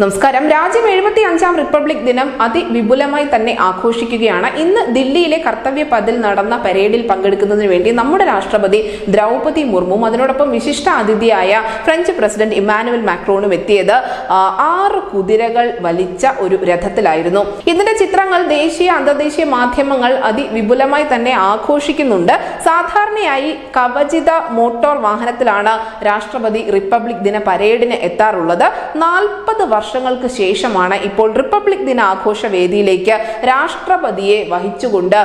നമസ്കാരം. രാജ്യം എഴുപത്തി അഞ്ചാം റിപ്പബ്ലിക് ദിനം അതിവിപുലമായി തന്നെ ആഘോഷിക്കുകയാണ്. ഇന്ന് ദില്ലിയിലെ കർത്തവ്യ പതിൽ നടന്ന പരേഡിൽ പങ്കെടുക്കുന്നതിന് വേണ്ടി നമ്മുടെ രാഷ്ട്രപതി ദ്രൗപതി മുർമുവും അതിനോടൊപ്പം വിശിഷ്ട അതിഥിയായ ഫ്രഞ്ച് പ്രസിഡന്റ് ഇമാനുവൽ മാക്രോണും എത്തിയത് ആറ് കുതിരകൾ വലിച്ച ഒരു രഥത്തിലായിരുന്നു. ഇതിന്റെ ചിത്രങ്ങൾ ദേശീയ അന്തർദേശീയ മാധ്യമങ്ങൾ അതിവിപുലമായി തന്നെ ആഘോഷിക്കുന്നുണ്ട്. സാധാരണയായി കവചിത മോട്ടോർ വാഹനത്തിലാണ് രാഷ്ട്രപതി റിപ്പബ്ലിക് ദിന പരേഡിന് എത്താറുള്ളത്. നാൽപ്പത് വർഷങ്ങൾക്ക് ശേഷമാണ് ഇപ്പോൾ റിപ്പബ്ലിക് ദിനാഘോഷ വേദിയിലേക്ക് രാഷ്ട്രപതിയെ വഹിച്ചുകൊണ്ട്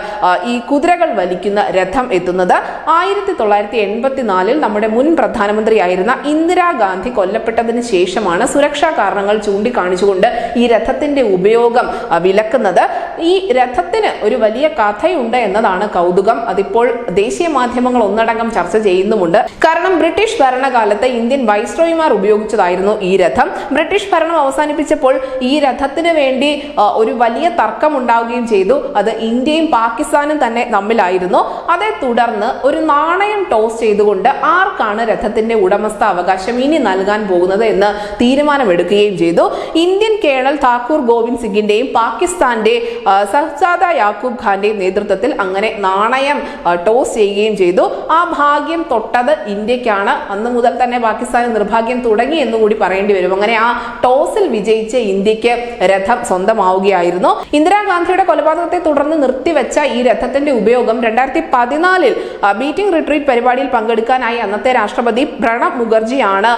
ഈ കുതിരകൾ വലിക്കുന്ന രഥം എത്തുന്നത്. ആയിരത്തി തൊള്ളായിരത്തി എൺപത്തിനാലിൽ നമ്മുടെ മുൻ പ്രധാനമന്ത്രിയായിരുന്ന ഇന്ദിരാഗാന്ധി കൊല്ലപ്പെട്ടതിന് ശേഷമാണ് സുരക്ഷാ കാരണങ്ങൾ ചൂണ്ടിക്കാണിച്ചുകൊണ്ട് ഈ രഥത്തിന്റെ ഉപയോഗം വിലക്കുന്നത്. ഈ രഥത്തിന് ഒരു വലിയ കഥയുണ്ട് എന്നതാണ് കൗതുകം. അതിപ്പോൾ ദേശീയ മാധ്യമങ്ങൾ ഒന്നടങ്കം ചർച്ച ചെയ്യുന്നുമുണ്ട്. കാരണം ബ്രിട്ടീഷ് ഭരണകാലത്ത് ഇന്ത്യൻ വൈസ്രോയിമാർ ഉപയോഗിച്ചതായിരുന്നു ഈ രഥം. ബ്രിട്ടീഷ് ഭരണം അവസാനിപ്പിച്ചപ്പോൾ ഈ രഥത്തിന് വേണ്ടി ഒരു വലിയ തർക്കം ഉണ്ടാവുകയും ചെയ്തു. അത് ഇന്ത്യയും പാകിസ്ഥാനും തന്നെ തമ്മിലായിരുന്നു. അതേ തുടർന്ന് ഒരു നാണയം ടോസ് ചെയ്തുകൊണ്ട് ആർക്കാണ് രഥത്തിന്റെ ഉടമസ്ഥ അവകാശം ഇനി നൽകാൻ പോകുന്നത് എന്ന് തീരുമാനമെടുക്കുകയും ചെയ്തു. ഇന്ത്യൻ കേണൽ താക്കൂർ ഗോവിന്ദ് സിംഗിന്റെയും പാകിസ്ഥാന്റെ സഹ്സാദ യാക്കൂബ് ഖാന്റെയും നേതൃത്വത്തിൽ അങ്ങനെ നാണയം ടോസ് ചെയ്യുകയും ചെയ്തു. ആ ഭാഗ്യം തൊട്ടത് ഇന്ത്യക്കാണ്. അന്ന് മുതൽ തന്നെ പാകിസ്ഥാന് നിർഭാഗ്യം തുടങ്ങി എന്ന് കൂടി പറയേണ്ടി വരും. അങ്ങനെ ആ ടോസിൽ വിജയിച്ച ഇന്ത്യയ്ക്ക് രഥം സ്വന്തമാവുകയായിരുന്നു. ഇന്ദിരാഗാന്ധിയുടെ കൊലപാതകത്തെ തുടർന്ന് നിർത്തിവെച്ച ഈ രഥത്തിന്റെ ഉപയോഗം രണ്ടായിരത്തി പതിനാലിൽ ബീറ്റിംഗ് റിട്രീറ്റ് പരിപാടിയിൽ പങ്കെടുക്കാനായി അന്നത്തെ രാഷ്ട്രപതി പ്രണബ് മുഖർജിയാണ്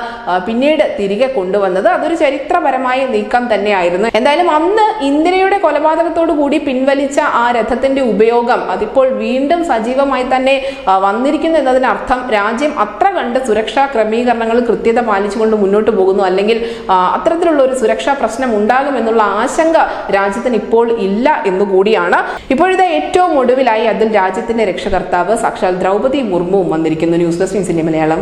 പിന്നീട് തിരികെ കൊണ്ടുവന്നത്. അതൊരു ചരിത്രപരമായ നീക്കം തന്നെയായിരുന്നു. എന്തായാലും അന്ന് ഇന്ദിരയുടെ കൊലപാതകത്തോടു കൂടി പിൻവലിച്ച ആ രഥത്തിന്റെ ഉപയോഗം അതിപ്പോൾ വീണ്ടും സജീവമായി തന്നെ വന്നിരിക്കുന്നു എന്നതിനർത്ഥം രാജ്യം അത്ര കണ്ട് സുരക്ഷാ ക്രമീകരണങ്ങൾ കൃത്യത പാലിച്ചുകൊണ്ട് മുന്നോട്ട് പോകുന്നു. അല്ലെങ്കിൽ അത്തരത്തിലുള്ള ഒരു സുരക്ഷാ പ്രശ്നം ഉണ്ടാകുമെന്നുള്ള ആശങ്ക രാജ്യത്തിന് ഇപ്പോൾ ഇല്ല എന്നുകൂടിയാണ്. ഇപ്പോഴത്തെ ഏറ്റവും ഒടുവിലായി അതിൽ രാജ്യത്തിന്റെ രക്ഷകർത്താവ് സാക്ഷാൽ ദ്രൗപദി മുർമുവും വന്നിരിക്കുന്നു. News desk Malayalam.